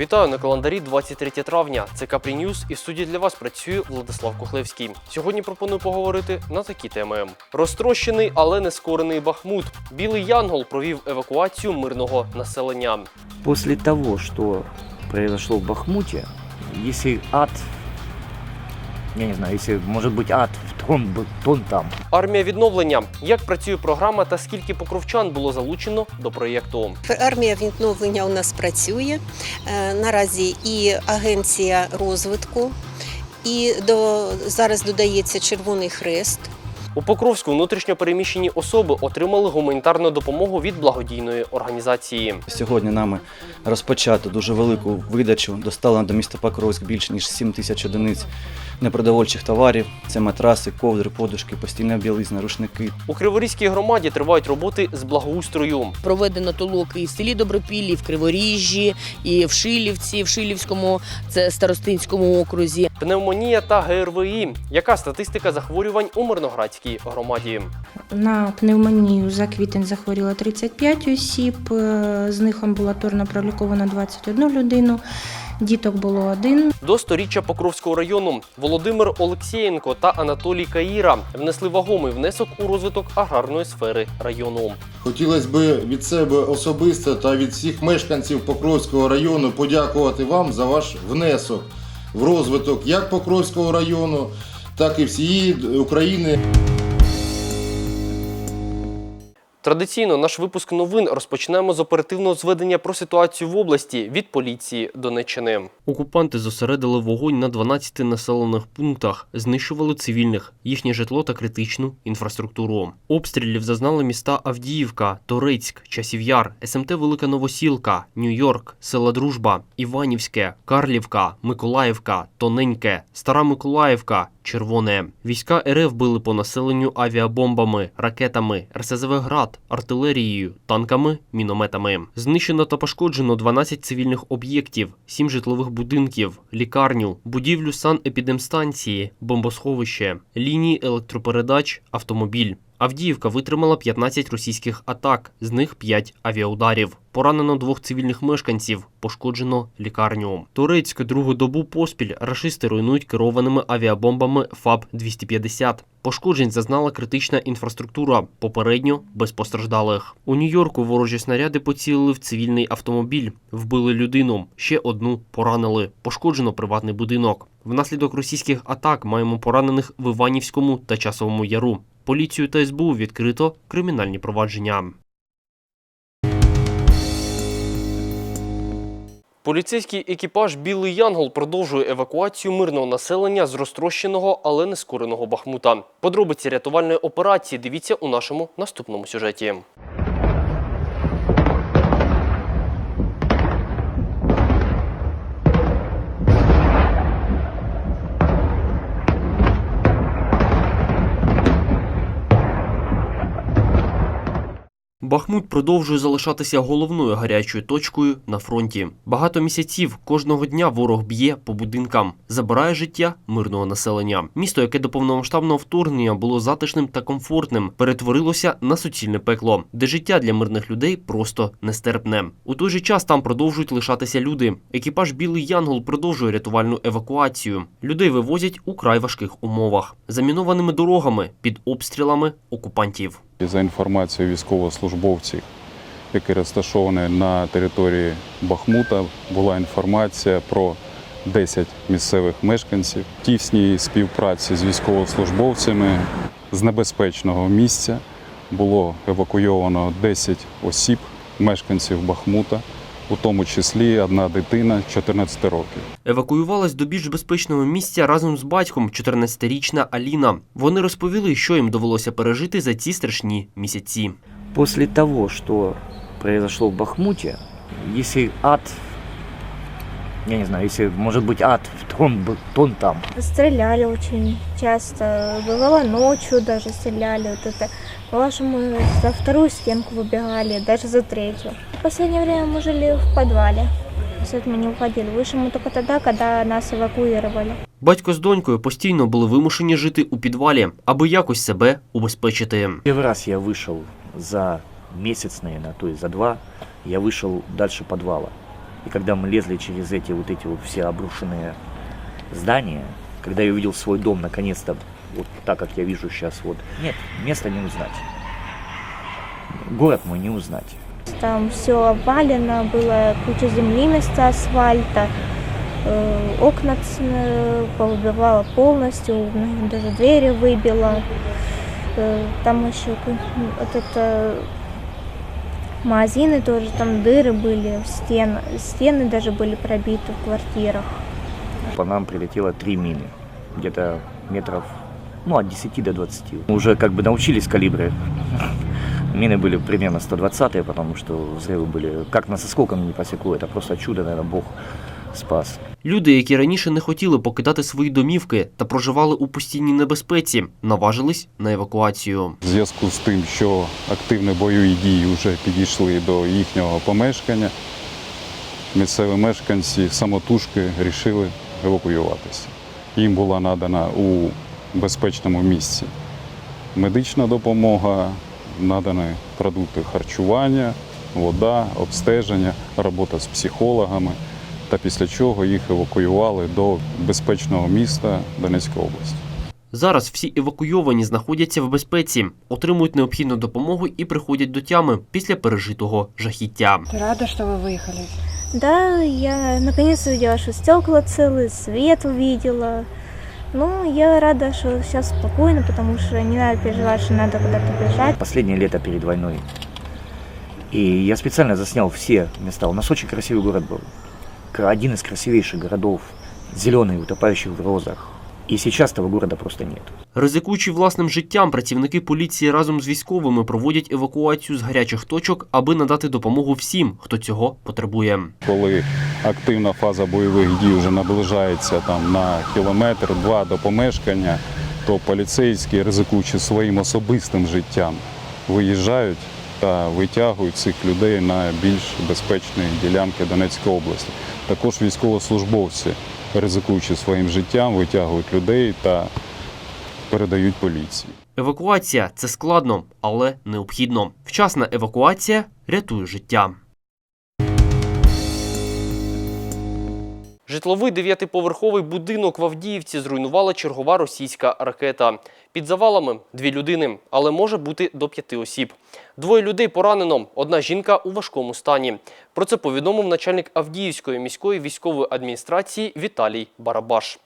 Вітаю на календарі 23 травня. Це Капрі Ньюс і в студії для вас працює Владислав Кухлевський. Сьогодні пропоную поговорити на такі теми: розтрощений, але не скорений Бахмут. Білий Янгол провів евакуацію мирного населення. Після того, що произошло в Бахмуті, якщо ад, я не знаю, если может быть ад, то он, б- там. Армія відновлення. Як працює програма та скільки покровчан було залучено до проєкту? Армія відновлення у нас працює. Е, Наразі і агенція розвитку, і до зараз додається Червоний Хрест. У Покровську внутрішньо переміщені особи отримали гуманітарну допомогу від благодійної організації. Сьогодні нами розпочато дуже велику видачу. Доставлено до міста Покровськ більше ніж 7 тисяч одиниць непродовольчих товарів. Це матраси, ковдри, подушки, постільна білизна, рушники. У Криворізькій громаді тривають роботи з благоустрою. проведено толоки і в селі Добропіллі, і в Криворіжжі, і в Шилівці, в Шилівському, це Старостинському окрузі. Пневмонія та ГРВІ. Яка статистика захворювань у Мирноградській громаді? На пневмонію за квітень захворіло 35 осіб, е, з них амбулаторно проліковано 21 людину, діток було один. До сторіччя Покровського району Володимир Олексєєнко та Анатолій Каїра внесли вагомий внесок у розвиток аграрної сфери району. Хотілося б від себе особисто та від всіх мешканців Покровського району подякувати вам за ваш внесок в розвиток як Покровського району, так і всієї України. Традиційно наш випуск новин розпочнемо з оперативного зведення про ситуацію в області від поліції Донеччини. Окупанти зосередили вогонь на 12 населених пунктах, знищували цивільних, їхнє житло та критичну інфраструктуру. Обстрілів зазнали міста Авдіївка, Торецьк, Часів'яр, СМТ Велика Новосілка, Нью-Йорк, Села Дружба, Іванівське, Карлівка, Миколаївка, Тоненьке, Стара Миколаївка, Червоне. Війська РФ били по населенню авіабомбами, ракетами, РСЗВ «Град», артилерією, танками, мінометами. Знищено та пошкоджено 12 цивільних об'єктів, 7 житлових будинків, лікарню, будівлю санепідемстанції, бомбосховище, лінії електропередач, автомобіль. Авдіївка витримала 15 російських атак, з них 5 авіаударів. Поранено двох цивільних мешканців, пошкоджено лікарню. Турецьк другу добу поспіль рашисти руйнують керованими авіабомбами ФАБ-250. Пошкоджень зазнала критична інфраструктура, попередньо без постраждалих. У Нью-Йорку ворожі снаряди поцілили в цивільний автомобіль, вбили людину, ще одну поранили. Пошкоджено приватний будинок. Внаслідок російських атак маємо поранених в Іванівському та Часовому Яру. Поліцію та СБУ відкрито кримінальні провадження. Поліцейський екіпаж Білий Янгол продовжує евакуацію мирного населення з розтрощеного, але не скореного Бахмута. Подробиці рятувальної операції дивіться у нашому наступному сюжеті. Бахмут продовжує залишатися головною гарячою точкою на фронті. Багато місяців кожного дня ворог б'є по будинкам, забирає життя мирного населення. Місто, яке до повномасштабного вторгнення було затишним та комфортним, перетворилося на суцільне пекло, де життя для мирних людей просто нестерпне. У той же час там продовжують лишатися люди. Екіпаж Білий Янгол продовжує рятувальну евакуацію. Людей вивозять у край важких умовах, замінованими дорогами під обстрілами окупантів. За інформацією військовослужбовців, які розташовані на території Бахмута, була інформація про 10 місцевих мешканців. Тісній співпраці з військовослужбовцями з небезпечного місця було евакуйовано 10 осіб, мешканців Бахмута, у тому числі одна дитина 14 років. Евакуювалась до більш безпечного місця разом з батьком 14-річна Аліна. Вони розповіли, що їм довелося пережити за ці страшні місяці. После того, что произошло в Бахмуте, если ад, я не знаю, если может быть ад, то он, б- то он там. Стреляли очень часто. Бывало ночью даже стреляли. Вот это. Бывало, что мы за вторую стенку выбегали, даже за третью. В последнее время мы жили в подвале. С этого мы не уходили. Вышли мы только тогда, когда нас эвакуировали. Батько з донькою постійно були вимушені жити у підвалі, аби якось себе убезпечити. Первый раз я вышел за месяц, наверное, то есть за два, я вышел дальше подвала. И когда мы лезли через эти вот эти вот все обрушенные здания, когда я увидел свой дом наконец-то, вот так, как я вижу сейчас, вот, нет, место не узнать. Город мой не узнать. Там все обвалено, было куча земли вместо асфальта, э, окна повыбивало полностью, даже двери выбило. Э, Там еще вот это магазины тоже, там дыры были в стенах, стены даже были пробиты в квартирах. По нам прилетело три мины, где-то метров, ну, от 10 до 20. Мы уже как бы научились калибры. Мины были примерно 120-е, потому что взрывы были, как нас осколком не посекло, это просто чудо, наверное, Бог спас. Люди, які раніше не хотіли покидати свої домівки та проживали у постійній небезпеці, наважились на евакуацію. В зв'язку з тим, що активні бойові дії вже підійшли до їхнього помешкання, місцеві мешканці самотужки вирішили евакуюватися. Їм була надана у безпечному місці медична допомога, надані продукти харчування, вода, обстеження, робота з психологами. Та після чого їх евакуювали до безпечного міста Донецької області. Зараз всі евакуйовані знаходяться в безпеці, отримують необхідну допомогу і приходять до тями після пережитого жахіття. Ты рада, что вы выехали? Да, я наконец увидела, что стекла целые, свет увидела. Ну, я рада, что сейчас спокойно, потому что не надо переживать, что надо куда-то бежать. Последнее лето перед войной. И я специально заснял все места. У нас очень красивый город был. Один из красивейших городов. Зеленый, утопающий в розах. И сейчас того города просто нет. Ризикуючи власним життям, працівники поліції разом з військовими проводять евакуацію з гарячих точок, аби надати допомогу всім, хто цього потребує. коли активна фаза бойових дій вже наближається там на кілометр-два до помешкання, то поліцейські, ризикуючи своїм особистим життям, виїжджають та витягують цих людей на більш безпечні ділянки Донецької області. Також військовослужбовці, ризикуючи своїм життям, витягують людей та передають поліції. Евакуація це складно, але необхідно. Вчасна евакуація рятує життя. Житловий дев'ятиповерховий будинок в Авдіївці зруйнувала чергова російська ракета. Під завалами дві людини, але може бути до п'яти осіб. Двоє людей поранено, одна жінка у важкому стані. Про це повідомив начальник Авдіївської міської військової адміністрації Віталій Барабаш.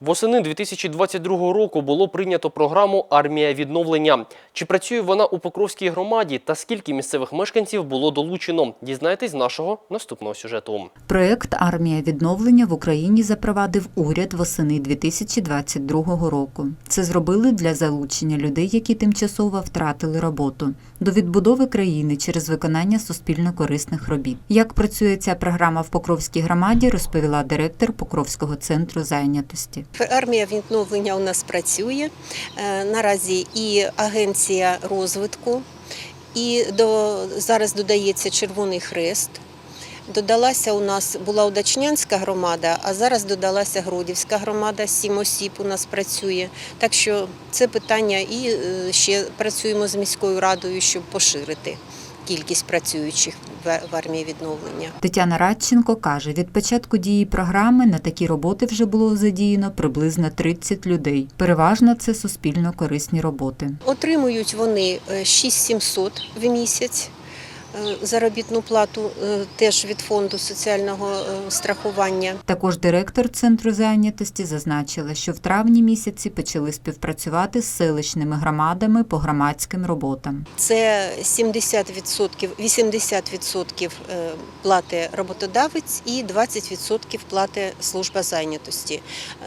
Восени 2022 року було прийнято програму Армія відновлення. Чи працює вона у Покровській громаді та скільки місцевих мешканців було долучено? Дізнайтесь з нашого наступного сюжету. Проект Армія відновлення в Україні запровадив уряд восени 2022 року. Це зробили для залучення людей, які тимчасово втратили роботу, до відбудови країни через виконання суспільно корисних робіт. Як працює ця програма в Покровській громаді, розповіла директор Покровського центру зайнятості. Армія відновлення у нас працює. Е, Наразі і агенція розвитку, і до, зараз додається Червоний Хрест. Додалася у нас була Удачнянська громада, а зараз додалася Гродівська громада, сім осіб у нас працює. Так що це питання і е, ще працюємо з міською радою, щоб поширити кількість працюючих в армії відновлення. Тетяна Радченко каже, від початку дії програми на такі роботи вже було задіяно приблизно 30 людей. Переважно це суспільно корисні роботи. Отримують вони е, 6700 в місяць е, заробітну плату е, теж від фонду соціального е, страхування. Також директор центру зайнятості зазначила, що в травні місяці почали співпрацювати з селищними громадами по громадським роботам. Це 70%, 80% е, плати роботодавець і 20% плати служба зайнятості.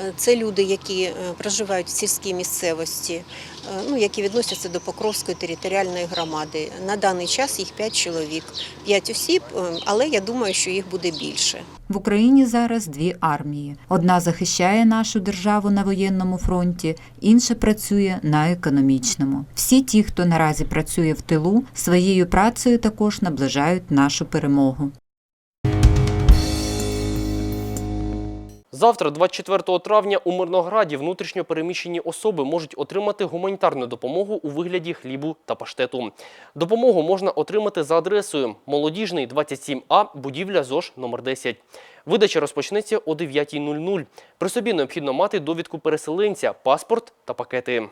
Е, Це люди, які е, проживають в сільській місцевості, е, ну, які відносяться до Покровської територіальної громади. На даний час їх 5 чоловік, 5 осіб, е, але я думаю, що їх буде більше. В Україні зараз дві армії: одна захищає нашу державу на воєнному фронті, інша працює на економічному. Всі ті, хто наразі працює в тилу, своєю працею також наближають нашу перемогу. Завтра, 24 травня, у Мирнограді внутрішньо переміщені особи можуть отримати гуманітарну допомогу у вигляді хлібу та паштету. Допомогу можна отримати за адресою Молодіжний 27А, будівля ЗОЖ номер 10. Видача розпочнеться о 9.00. При собі необхідно мати довідку переселенця, паспорт та пакети.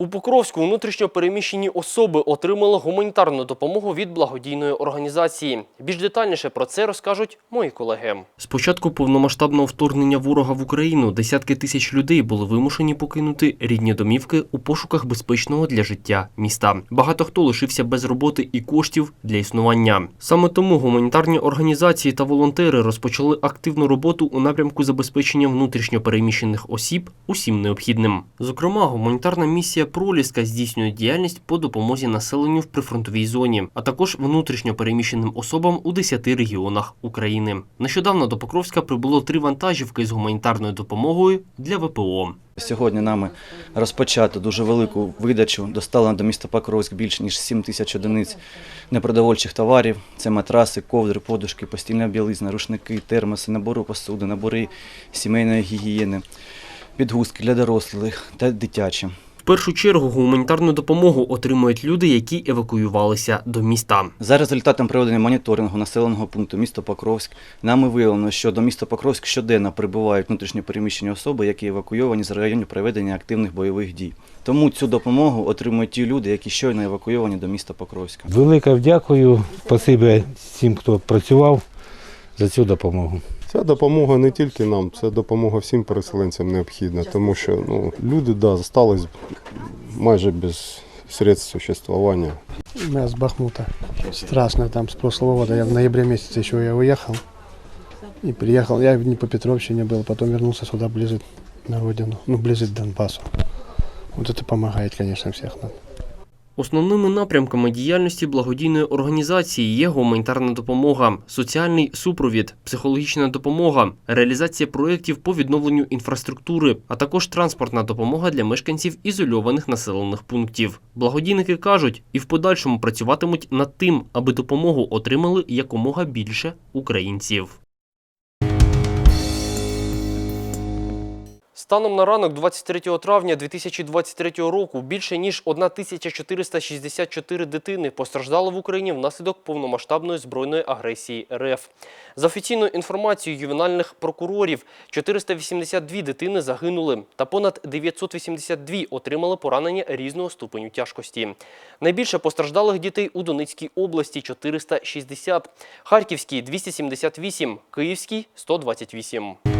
У Покровську внутрішньо переміщені особи отримали гуманітарну допомогу від благодійної організації. Більш детальніше про це розкажуть мої колеги. З початку повномасштабного вторгнення ворога в Україну десятки тисяч людей були вимушені покинути рідні домівки у пошуках безпечного для життя міста. Багато хто лишився без роботи і коштів для існування. Саме тому гуманітарні організації та волонтери розпочали активну роботу у напрямку забезпечення внутрішньо переміщених осіб усім необхідним. Зокрема, гуманітарна місія Проліска здійснює діяльність по допомозі населенню в прифронтовій зоні, а також внутрішньо переміщеним особам у 10 регіонах України. Нещодавно до Покровська прибуло три вантажівки з гуманітарною допомогою для ВПО. Сьогодні нами розпочато дуже велику видачу. Доставлено до міста Покровськ більше ніж 7 тисяч одиниць непродовольчих товарів. Це матраси, ковдри, подушки, постільна білизна, рушники, термоси, набори посуди, набори сімейної гігієни, підгузки для дорослих та дитячі. Першу чергу гуманітарну допомогу отримують люди, які евакуювалися до міста. За результатом проведення моніторингу населеного пункту місто Покровськ нами виявлено, що до міста Покровськ щоденно прибувають внутрішньо переміщені особи, які евакуйовані з районів проведення активних бойових дій. Тому цю допомогу отримують ті люди, які щойно евакуйовані до міста Покровська. Велике дякую, спасибі всім, хто працював за цю допомогу. Ця допомога не тільки нам, це допомога всім переселенцям необхідна, тому що ну, люди да, залишились майже без средств существування. Я с Бахмута. Страшно там с прошлого года. Я в ноябре месяце еще я уехал. И приехал. Я в Днепропетровщине был, потом вернулся сюда ближе на родину. Ну, ближе к Донбассу. Вот это помогает, конечно, всех нам. Основними напрямками діяльності благодійної організації є гуманітарна допомога, соціальний супровід, психологічна допомога, реалізація проєктів по відновленню інфраструктури, а також транспортна допомога для мешканців ізольованих населених пунктів. Благодійники кажуть, і в подальшому працюватимуть над тим, аби допомогу отримали якомога більше українців. Станом на ранок 23 травня 2023 року більше ніж 1464 дитини постраждали в Україні внаслідок повномасштабної збройної агресії РФ. За офіційною інформацією ювенальних прокурорів, 482 дитини загинули та понад 982 отримали поранення різного ступеню тяжкості. Найбільше постраждалих дітей у Донецькій області 460, Харківській 278, Київській 128.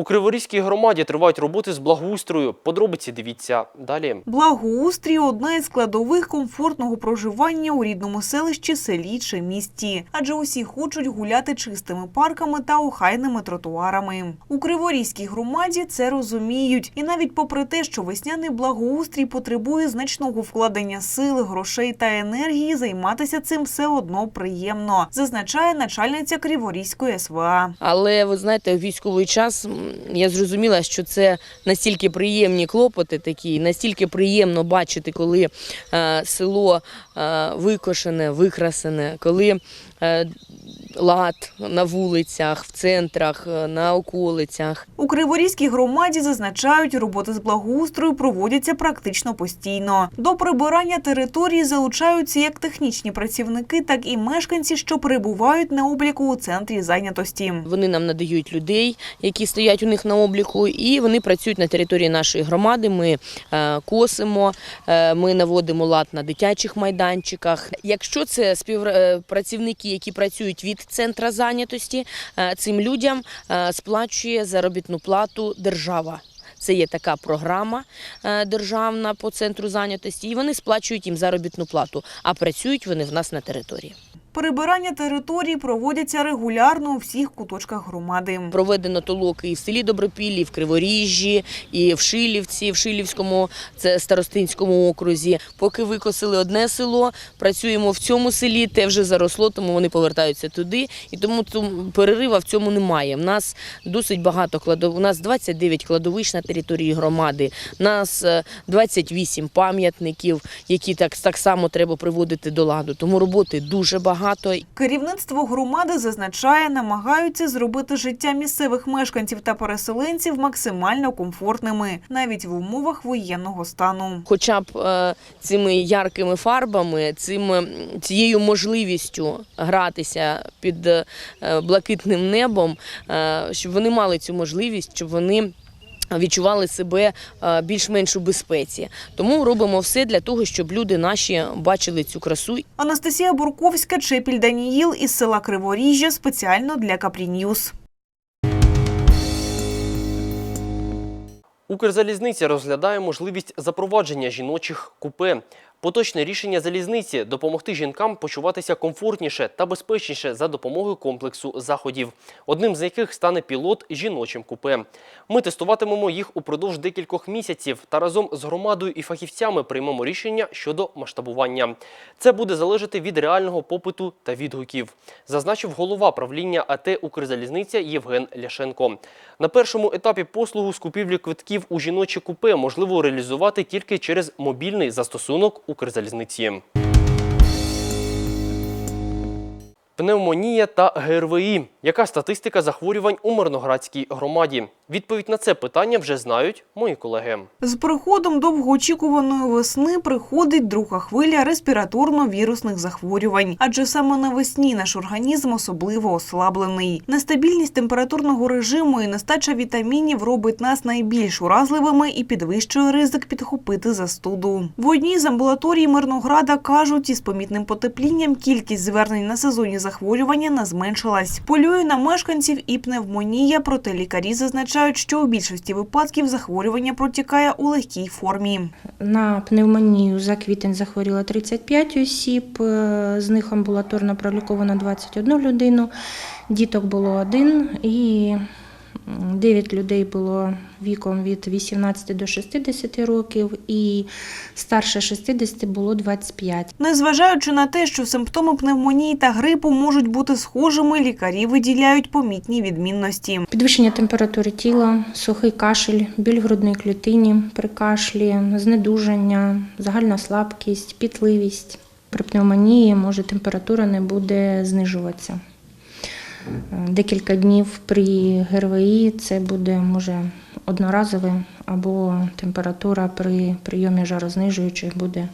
У Криворізькій громаді тривають роботи з благоустрою. Подробиці дивіться далі. Благоустрій одна із складових комфортного проживання у рідному селищі, селі чи місті, адже усі хочуть гуляти чистими парками та охайними тротуарами. У Криворізькій громаді це розуміють, і навіть попри те, що весняний благоустрій потребує значного вкладення сил, грошей та енергії, займатися цим все одно приємно, зазначає начальниця Криворізької СВА. Але ви знаєте, військовий час я зрозуміла, що це настільки приємні клопоти такі, настільки приємно бачити, коли е, село е, викошене, викрасене, коли лад на вулицях, в центрах, е, на околицях. У Криворізькій громаді зазначають, роботи з благоустрою проводяться практично постійно. До прибирання території залучаються як технічні працівники, так і мешканці, що перебувають на обліку у центрі зайнятості. Вони нам надають людей, які стоять у них на обліку, і вони працюють на території нашої громади. Ми е, косимо, е, ми наводимо лад на дитячих майданчиках. Якщо це співпрацівники, які працюють від центра зайнятості, е, цим людям е, сплачує заробітну плату держава. Це є така програма е, державна по центру зайнятості, і вони сплачують їм заробітну плату, а працюють вони в нас на території. Перебирання територій проводяться регулярно у всіх куточках громади. Проведено толоки і в селі Добропіллі, і в Криворіжжі, і в Шилівці, в Шилівському, це старостинському окрузі. Поки викосили одне село, працюємо в цьому селі, те вже заросло, тому вони повертаються туди. І тому перерива в цьому немає. У нас досить багато кладов. У нас 29 кладовищ на території громади. У нас е, 28 пам'ятників, які так, так само треба приводити до ладу. Тому роботи дуже багато. Багато. Керівництво громади зазначає, намагаються зробити життя місцевих мешканців та переселенців максимально комфортними, навіть в умовах воєнного стану. Хоча б е, цими яркими фарбами, цим, цією можливістю гратися під е, блакитним небом, е, щоб вони мали цю можливість, щоб вони відчували себе е, більш-менш у безпеці. Тому робимо все для того, щоб люди наші бачили цю красу Анастасія Бурковська, Чепіль Даніїл із села Криворіжжя спеціально для Капріньюз. Укрзалізниця розглядає можливість запровадження жіночих купе. Поточне рішення залізниці допомогти жінкам почуватися комфортніше та безпечніше за допомогою комплексу заходів, одним з яких стане пілот жіночим купе. Ми тестуватимемо їх упродовж декількох місяців та разом з громадою і фахівцями приймемо рішення щодо масштабування. Це буде залежати від реального попиту та відгуків, зазначив голова правління АТ Укрзалізниця Євген Ляшенко. На першому етапі послугу з купівлі квитків у жіночі купе можливо реалізувати тільки через мобільний застосунок Укрзалізниці. Пневмонія та ГРВІ. Яка статистика захворювань у Мирноградській громаді? Відповідь на це питання вже знають мої колеги. З приходом довгоочікуваної весни приходить друга хвиля респіраторно-вірусних захворювань, адже саме навесні наш організм особливо ослаблений. Нестабільність температурного режиму і нестача вітамінів робить нас найбільш уразливими і підвищує ризик підхопити застуду. В одній з амбулаторій Мирнограда кажуть, із помітним потеплінням кількість звернень на сезонні захворювання не зменшилась. Полює на мешканців і пневмонія, проте лікарі зазначають, що у більшості випадків захворювання протікає у легкій формі. На пневмонію за квітень захворіло 35 осіб, е, з них амбулаторно проліковано 21 людину, діток було один і 9 людей було віком від 18 до 60 років і старше 60 було 25. Незважаючи на те, що симптоми пневмонії та грипу можуть бути схожими, лікарі виділяють помітні відмінності. Підвищення температури тіла, сухий кашель, біль в грудній клітині при кашлі, знедужання, загальна слабкість, пітливість. При пневмонії може температура не буде знижуватися. Декілька днів при ГРВІ це буде може одноразове або температура при прийомі жарознижуючих буде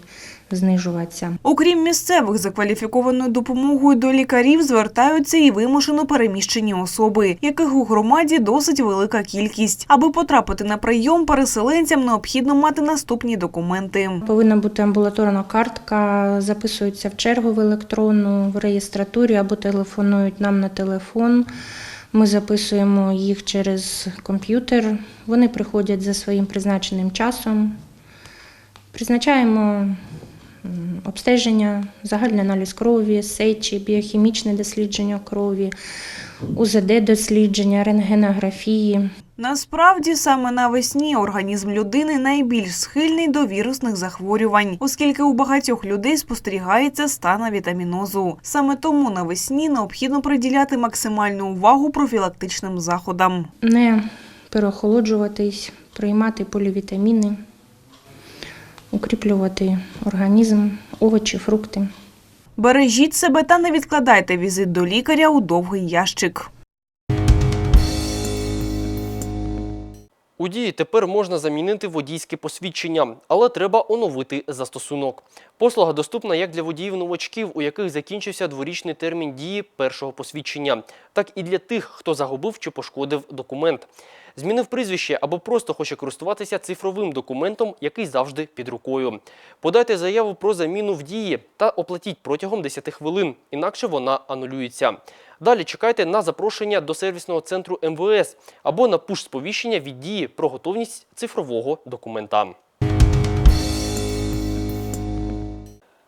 знижуватися. Окрім місцевих за кваліфікованою допомогою до лікарів звертаються і вимушено переміщені особи, яких у громаді досить велика кількість. Аби потрапити на прийом, переселенцям необхідно мати наступні документи. Повинна бути амбулаторна картка, записуються в чергу в електронну в реєстратурі або телефонують нам на телефон. Ми записуємо їх через комп'ютер. Вони приходять за своїм призначеним часом. Призначаємо обстеження, загальний аналіз крові, сечі, біохімічне дослідження крові, УЗД-дослідження, рентгенографії. Насправді саме навесні організм людини найбільш схильний до вірусних захворювань, оскільки у багатьох людей спостерігається стан вітамінозу. Саме тому навесні необхідно приділяти максимальну увагу профілактичним заходам. Не переохолоджуватись, приймати полівітаміни, укріплювати організм, овочі, фрукти. Бережіть себе та не відкладайте візит до лікаря у довгий ящик. У дії тепер можна замінити водійське посвідчення, але треба оновити застосунок. Послуга доступна як для водіїв-новачків, у яких закінчився дворічний термін дії першого посвідчення, так і для тих, хто загубив чи пошкодив документ. Змінив прізвище або просто хоче користуватися цифровим документом, який завжди під рукою. Подайте заяву про заміну в дії та оплатіть протягом 10 хвилин, інакше вона анулюється. Далі чекайте на запрошення до сервісного центру МВС або на пуш-сповіщення від дії про готовність цифрового документа.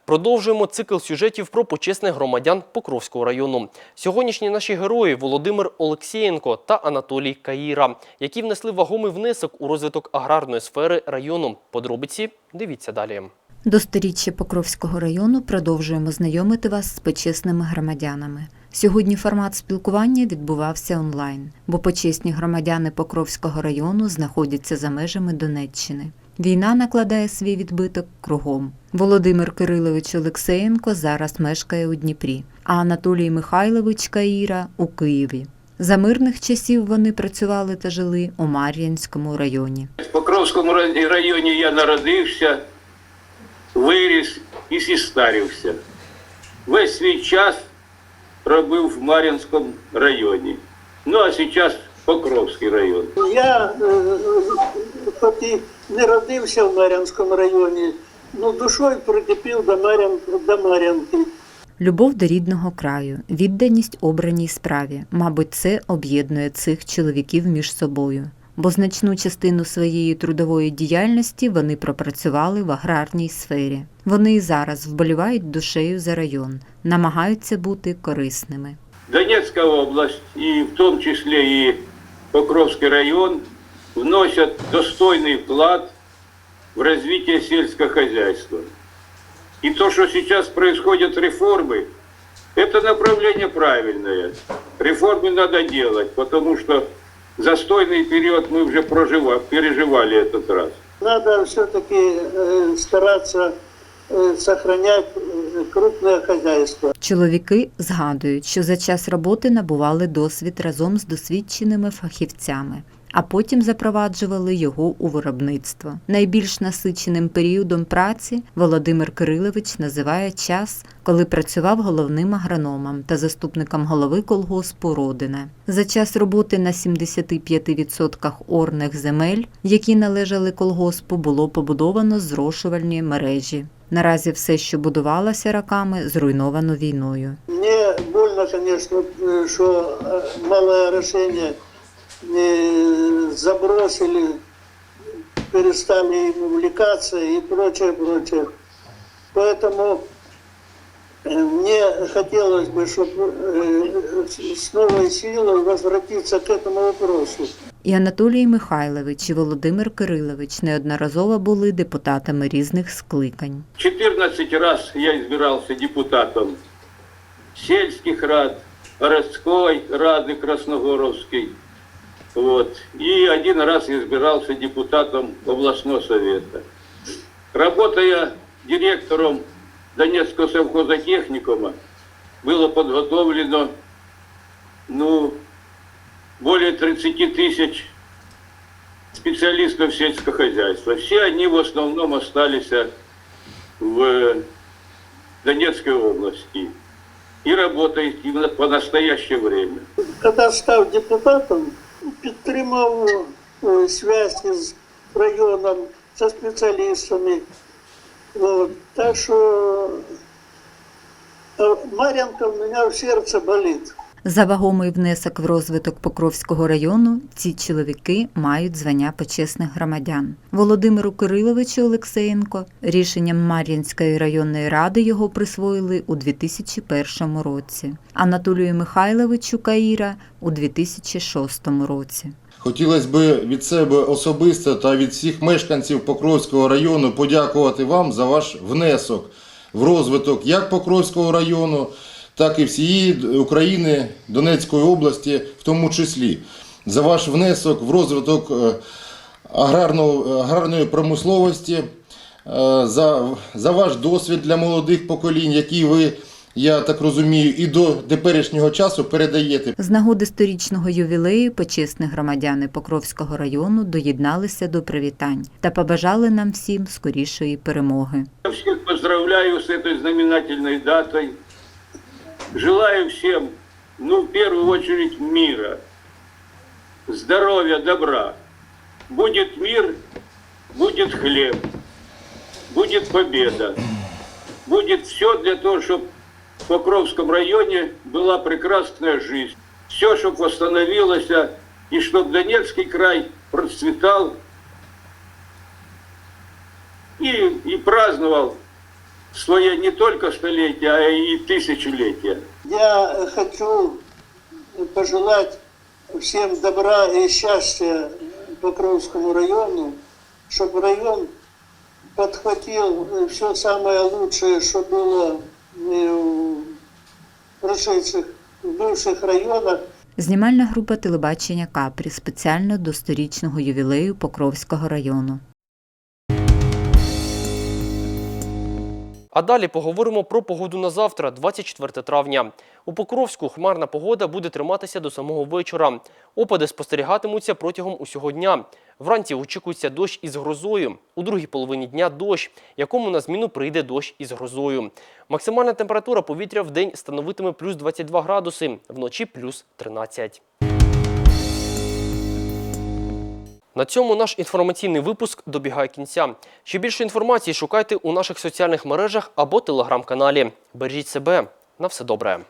Продовжуємо цикл сюжетів про почесних громадян Покровського району. Сьогоднішні наші герої Володимир Олексієнко та Анатолій Каїра, які внесли вагомий внесок у розвиток аграрної сфери району. Подробиці дивіться далі. До сторіччя Покровського району продовжуємо знайомити вас з почесними громадянами. Сьогодні формат спілкування відбувався онлайн, бо почесні громадяни Покровського району знаходяться за межами Донеччини. Війна накладає свій відбиток кругом. Володимир Кирилович Олексеєнко зараз мешкає у Дніпрі, а Анатолій Михайлович Каїра у Києві. За мирних часів вони працювали та жили у Мар'їнському районі. В Покровському районі я народився, виріс і зістарився. Весь свій час робив в Мар'їнському районі. Ну а зараз Покровський район. Я е, хоч і не родився в Мар'янському районі, ну душою прикипів до Мар'ян, до Мар'янки. Любов до рідного краю, відданість обраній справі. Мабуть, це об'єднує цих чоловіків між собою Бо значну частину своєї трудової діяльності вони пропрацювали в аграрній сфері. Вони і зараз вболівають душею за район, намагаються бути корисними. Донецька область, і в тому числі і Покровський район, вносять достойний вклад в развитие сельского хозяйства. И то, что сейчас происходят реформы, это направление правильное. Реформы надо делать, потому что застойный период мы уже прожива- переживали этот раз. Надо все-таки э, стараться э, сохранять э, крупное хозяйство. Чоловіки згадують, що за час роботи набували досвід разом з досвідченими фахівцями, а потім запроваджували його у виробництво. Найбільш насиченим періодом праці Володимир Кирилович називає час, коли працював головним агрономом та заступником голови колгоспу Родина. За час роботи на 75% орних земель, які належали колгоспу, було побудовано зрошувальні мережі. Наразі все, що будувалося роками, зруйновано війною. Мне больно, конечно, э, что э, малое орошение э, забросили, перестали им увлекаться и прочее, прочее. Поэтому э, мне хотелось бы, чтобы с новой силой возвратиться к этому вопросу. І Анатолій Михайлович і Володимир Кирилович неодноразово були депутатами різних скликань. 14 раз я избирался депутатом сельских рад, городской рады Красногоровской. Вот. И один раз избирался депутатом областного совета. Работая директором Донецкого совхозотехникума, было подготовлено ну, более 30 тысяч специалистов сельского хозяйства. Все они в основном остались в Донецкой области и работает именно по настоящее время. Когда став депутатом, підтримав е, зв'язки з районом, со спеціалістами. Так що е, Мар'янка в мене в серце болить. За вагомий внесок в розвиток Покровського району ці чоловіки мають звання почесних громадян. Володимиру Кириловичу Олексеєнко рішенням Мар'їнської районної ради його присвоїли у 2001 році, Анатолію Михайловичу Каїра у 2006 році. Хотілося б від себе особисто та від всіх мешканців Покровського району подякувати вам за ваш внесок в розвиток як Покровського району, так і всієї України, Донецької області, в тому числі, за ваш внесок в розвиток е, аграрного, аграрної промисловості, е, за, за ваш досвід для молодих поколінь, який ви, я так розумію, і до теперішнього часу передаєте. З нагоди сторічного ювілею почесні громадяни Покровського району доєдналися до привітань та побажали нам всім скорішої перемоги. Я всех поздравляю с этой знаменательной датой. Желаю всем, ну, в первую очередь, мира, здоровья, добра. Будет мир, будет хлеб, будет победа. Будет все для того, чтобы в Покровском районе была прекрасная жизнь. Все, чтобы восстановилось, и чтобы Донецкий край процветал и, и праздновал свое не только столетие, а и тысячелетие. Я э, хочу пожелать всем добра и счастья Покровскому району, чтобы район подхватил все самое лучшее, что было э, в прошедших, в бывших районах, Знімальна група телебачення Капрі спеціально до сторічного ювілею Покровського району. А далі поговоримо про погоду на завтра, 24 травня. У Покровську хмарна погода буде триматися до самого вечора. Опади спостерігатимуться протягом усього дня. Вранці очікується дощ із грозою. У другій половині дня дощ, якому на зміну прийде дощ із грозою. Максимальна температура повітря в день становитиме плюс 22 градуси, вночі плюс 13. На цьому наш інформаційний випуск добігає кінця. Ще більше інформації шукайте у наших соціальних мережах або телеграм-каналі. Бережіть себе. На все добре.